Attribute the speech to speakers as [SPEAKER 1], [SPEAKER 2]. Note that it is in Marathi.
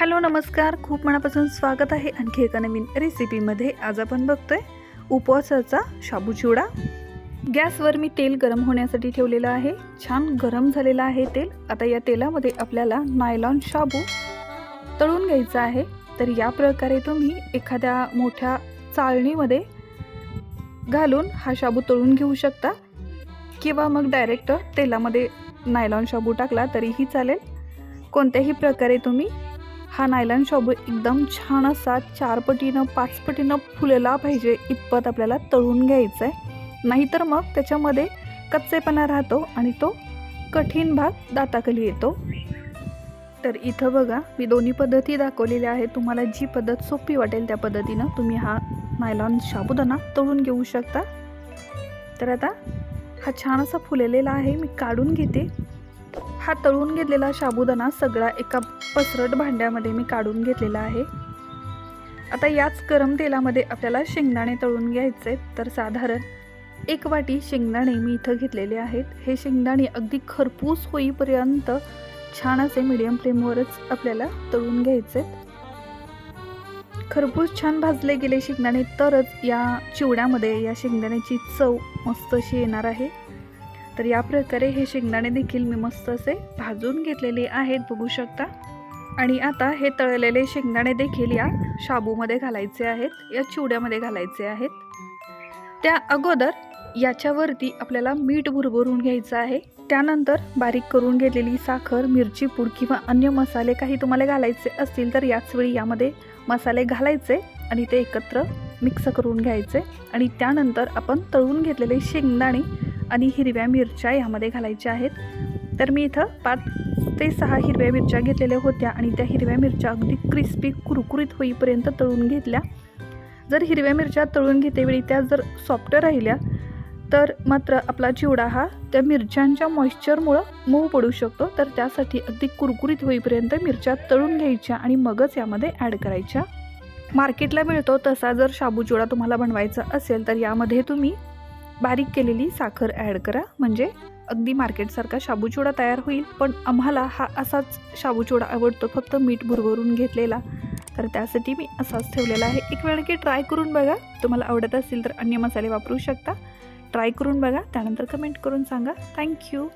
[SPEAKER 1] हॅलो नमस्कार. खूप मनापासून स्वागत आहे आणखी एका नवीन रेसिपीमध्ये. आज आपण बघतोय उपवासाचा शाबू चिवडा गॅसवर मी तेल गरम होण्यासाठी ठेवलेलं आहे. छान गरम झालेलं आहे तेल. आता या तेलामध्ये आपल्याला नायलॉन शाबू तळून घ्यायचा आहे. तर या प्रकारे तुम्ही एखाद्या मोठ्या चाळणीमध्ये घालून हा शाबू तळून घेऊ शकता. किंवा मग डायरेक्ट तेलामध्ये नायलॉन शाबू टाकला तरीही चालेल. कोणत्याही प्रकारे तुम्ही हा नायलॉन शाबू एकदम छान असा चार पटीनं पाच पटीनं फुलला पाहिजे इतपत आपल्याला तळून घ्यायचं आहे नाहीतर मग त्याच्यामध्ये कच्चेपणा राहतो आणि तो कठीण भाग दाताखाली येतो. तर इथं बघा मी दोन्ही पद्धती दाखवलेल्या आहेत. तुम्हाला जी पद्धत सोपी वाटेल त्या पद्धतीनं तुम्ही हा नायलॉन साबुदाणा तळून घेऊ शकता. तर आता हा छान असा फुललेला आहे मी काढून घेते. हा तळून घेतलेला साबुदाणा सगळा एका पसरट भांड्यामध्ये मी काढून घेतलेला आहे. आता याच गरम तेलामध्ये आपल्याला शेंगदाणे तळून घ्यायचे तर साधारण एक वाटी शेंगदाणे मी इथं घेतलेले आहेत. हे शेंगदाणे अगदी खरपूस होईपर्यंत छान असे मीडियम फ्लेमवरच आपल्याला तळून घ्यायचे खरपूस छान भाजले गेले शेंगदाणे तरच या चिवड्यामध्ये या शेंगदाण्याची चव मस्त अशी येणार आहे. तर या प्रकारे हे शेंगदाणे देखील मी मस्त असे भाजून घेतलेले आहेत बघू शकता. आणि आता हे तळलेले शेंगदाणे देखील या शाबूमध्ये घालायचे आहेत या चिवड्यामध्ये घालायचे आहेत. त्या अगोदर याच्यावरती आपल्याला मीठ भुरभरून घ्यायचं आहे. त्यानंतर बारीक करून घेतलेली साखर मिरची पूड किंवा अन्य मसाले काही तुम्हाला घालायचे असतील तर याच वेळी यामध्ये मसाले घालायचे आणि ते एकत्र मिक्स करून घ्यायचे. आणि त्यानंतर आपण तळून घेतलेले शेंगदाणे आणि हिरव्या मिरच्या यामध्ये घालायच्या आहेत. तर मी इथं पाच ते सहा हिरव्या मिरच्या घेतलेल्या होत्या आणि त्या हिरव्या मिरच्या अगदी क्रिस्पी कुरकुरीत होईपर्यंत तळून घेतल्या. जर हिरव्या मिरच्या तळून घेतेवेळी त्या जर सॉफ्ट राहिल्या तर मात्र आपला चिवडा हा त्या मिरच्यांच्या मॉइश्चरमुळं मऊ पडू शकतो. तर त्यासाठी अगदी कुरकुरीत होईपर्यंत मिरच्या तळून घ्यायच्या आणि मगच यामध्ये ॲड करायच्या. मार्केटला मिळतो तसा जर शाबू चिवडा तुम्हाला बनवायचा असेल तर यामध्ये तुम्ही बारीक केलेली साखर ॲड करा. म्हणजे अगदी मार्केटसारखा शाबूचोडा तयार होईल. पण आम्हाला हा असाच शाबूचोडा आवडतो. फक्त मीठ भुरभरून घेतलेला. तर त्यासाठी मी असाच ठेवलेला आहे. एक वेळ की ट्राय करून बघा. तुम्हाला आवडत असेल तर अन्य मसाले वापरू शकता. ट्राय करून बघा. त्यानंतर कमेंट करून सांगा. थँक्यू.